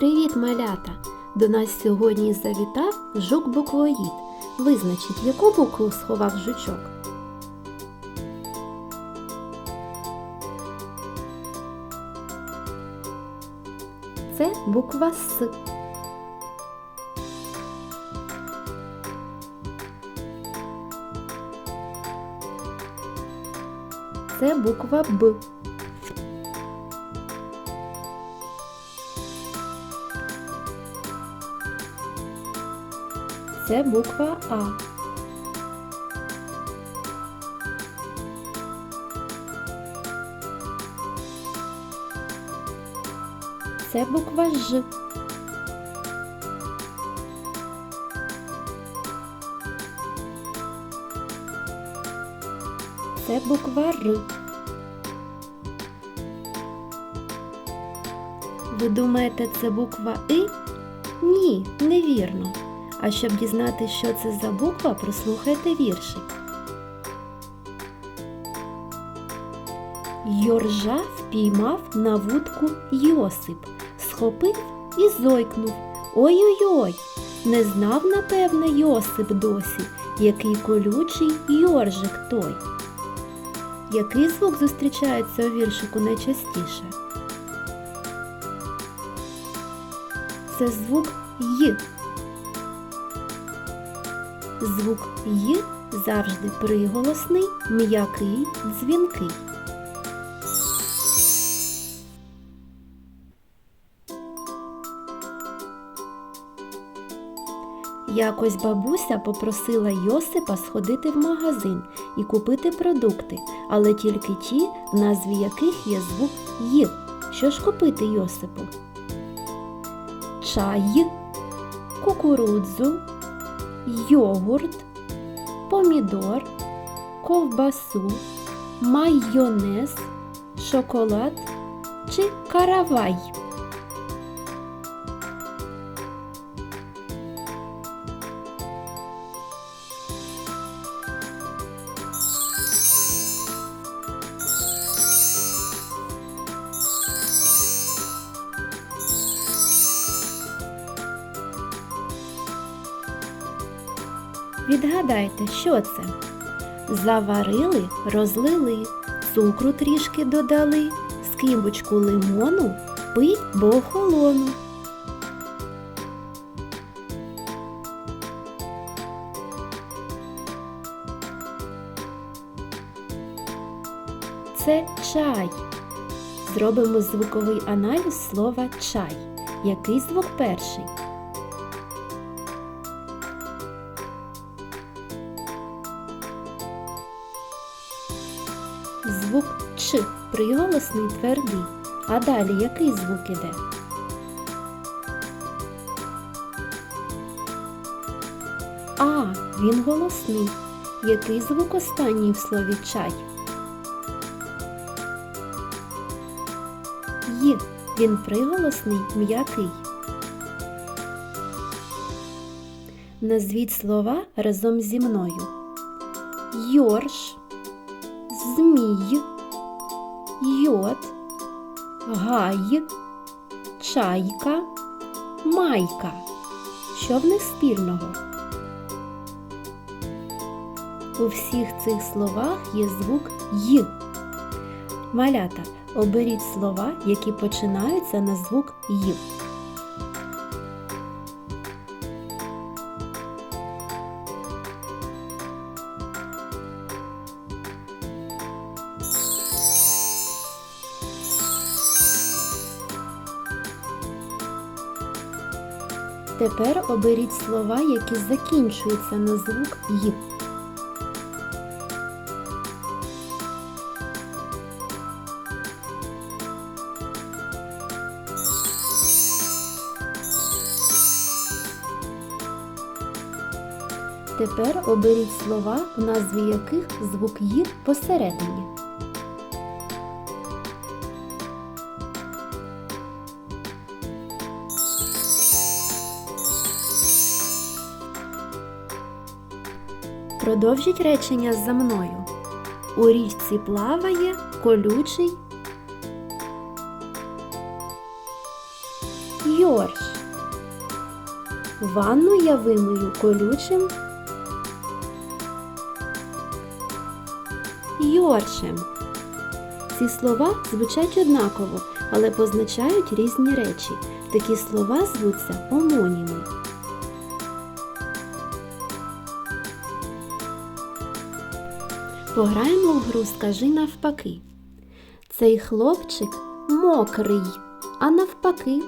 Привіт, малята! До нас сьогодні завітав жук буквоїд. Визначить, яку букву сховав жучок. Це буква С. Це буква Б. Це буква А. Це буква Ж. Це буква Р. Ви думаєте, це буква И? Ні, невірно. А щоб дізнатися, що це за буква, прослухайте віршик. Йоржа впіймав на вудку Йосип, схопив і зойкнув. Ой-ой-ой! Не знав, напевне, Йосип досі, який колючий йоржик той. Який звук зустрічається у віршику найчастіше? Це звук Й. Звук Й завжди приголосний, м'який, дзвінкий. Якось бабуся попросила Йосипа сходити в магазин і купити продукти, але тільки ті, в назві яких є звук Й. Що ж купити Йосипу? Чай, кукурудзу, йогурт, помідор, ковбасу, майонез, шоколад чи каравай. Відгадайте, що це? Заварили, розлили, цукру трішки додали, скибочку лимону, пий, бо охолону. Це чай. Зробимо звуковий аналіз слова чай. Який звук перший? Звук Ч приголосний твердий. А далі який звук іде? А, він голосний. Який звук останній в слові чай? Й. Він приголосний м'який. Назвіть слова разом зі мною. Йорш змій, йод, гай, чайка, майка. Що в них спільного? У всіх цих словах є звук Й. Малята, оберіть слова, які починаються на звук Й. Тепер оберіть слова, які закінчуються на звук Й. Тепер оберіть слова, в назві яких звук Й посередині. Продовжіть речення за мною. У річці плаває колючий Йорш. Ванну я вимию колючим Йоршем. Ці слова звучать однаково, але позначають різні речі. Такі слова звуться омоніми. Пограємо в гру Скажи навпаки. Цей хлопчик мокрий, а навпаки.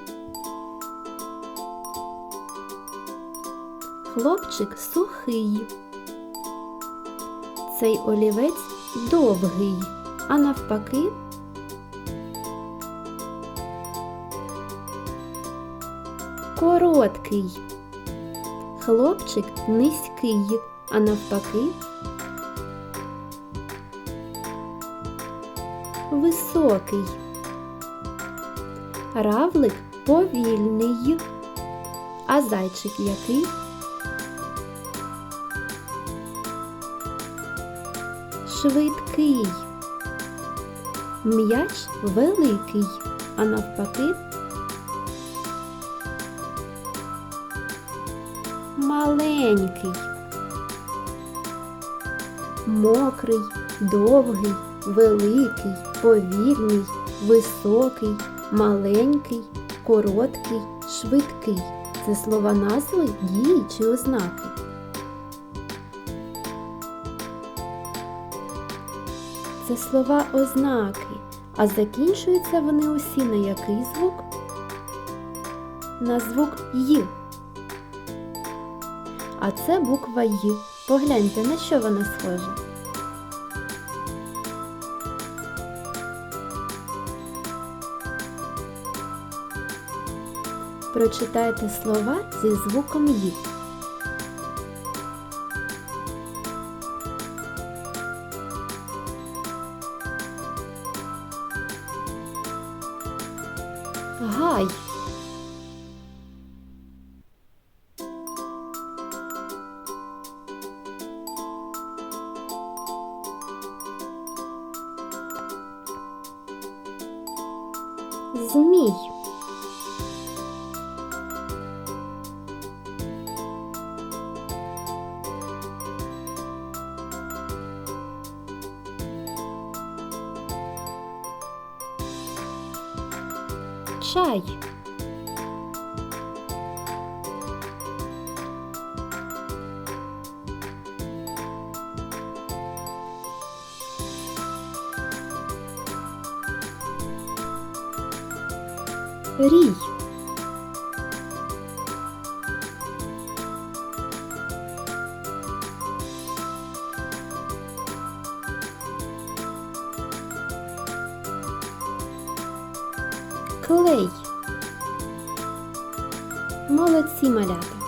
Хлопчик сухий. Цей олівець довгий, а навпаки. Короткий. Хлопчик низький, а навпаки. Високий. Равлик повільний. А зайчик який? Швидкий. М'яч великий, а навпаки маленький. Мокрий, довгий, великий, повільний, високий, маленький, короткий, швидкий. Це слова назви, дії чи ознаки. Це слова ознаки, а закінчуються вони усі на який звук? На звук Й. А це буква Й. Погляньте, на що вона схожа. Прочитайте слова зі звуком Й. Гай. Змій. Чай. Рій. Клей. Молодці малята.